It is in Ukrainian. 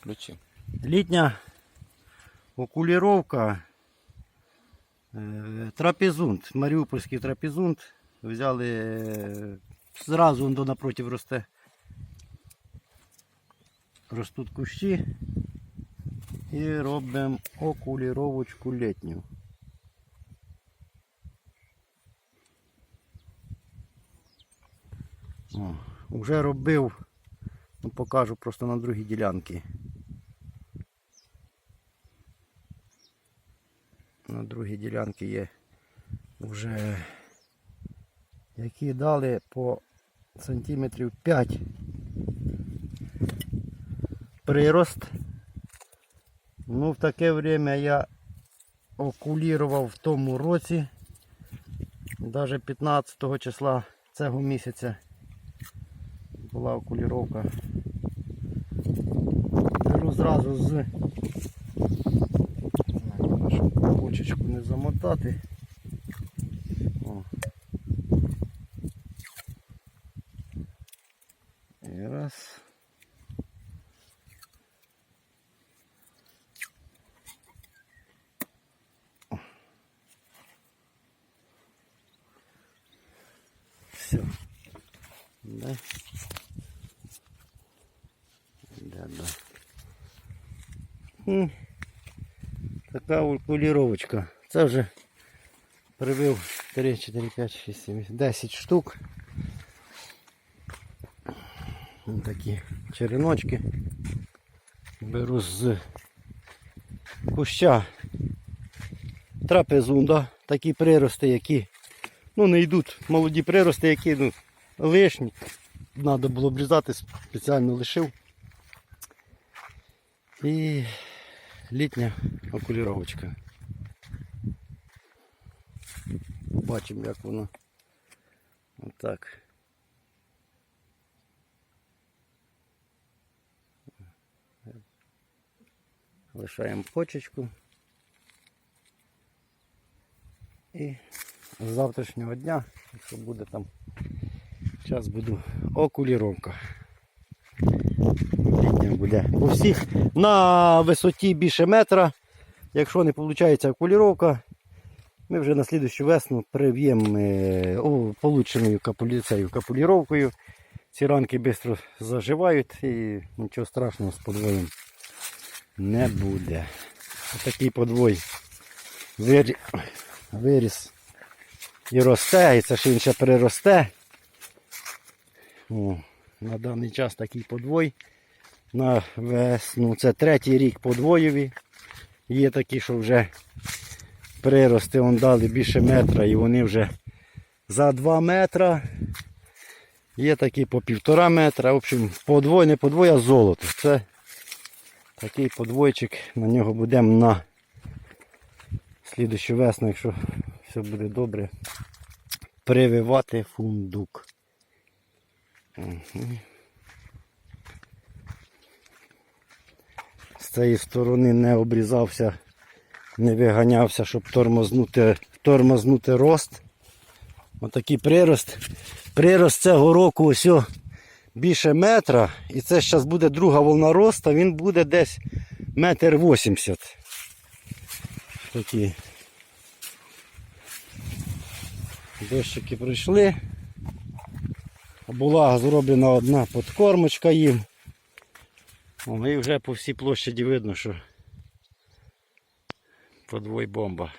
Включи. Літня окуліровка. е, Трапезунт, Маріупольський трапезунт. Взяли е, зразу до напротив росте. Ростуть кущі. І робимо окуліровочку літню. О, вже робив, ну покажу просто на другій ділянці. На другій ділянці є вже які дали по сантиметрів 5 прирост. Ну, в таке время я окулірував в тому році, навіть 15 числа цього місяця була окуліровка. Беру зразу з щоб бочечку не замотати. О. І раз. Все. Да. Да, да. М. Така окуліровочка. Це вже привив 3, 4, 5, 6, 7, 10 штук. Ось такі череночки. Беру з куща трапезунда. Такі прирости, які ну, не йдуть. Молоді прирости, які ну, лишні. Треба було обрізати, спеціально лишив. І літня окуліровочка. Бачимо, як воно отак. Лишаємо почечку. І з завтрашнього дня, якщо буде там час буду окуліровка. Літня буде у всіх на висоті більше метра. Якщо не виходить окуліровка, ми вже на слідущу весну прив'ємо е, полученою капуліровкою. Ці ранки швидко заживають і нічого страшного з подвоєм не буде. Ось такий подвой виріс і росте, і це ще він ще переросте. О, на даний час такий подвой. На весну це третій рік подвоєві. Є такі, що вже прирости он дали більше метра і вони вже за 2 метра. Є такі по півтора метра. В общем, подвой, не подвой, а золото. Це такий подвойчик. На нього будемо на слідущу весну, якщо все буде добре, прививати фундук. Угу. З цієї сторони не обрізався, не виганявся, щоб тормознути, тормознути рост. Отакий прирост. Прирост цього року ось більше метра. І це зараз буде друга волна росту, він буде десь метр вісімдесят. Такі дощики пройшли. Була зроблена одна подкормочка їм. І вже по всій площаді видно, що подвой бомба.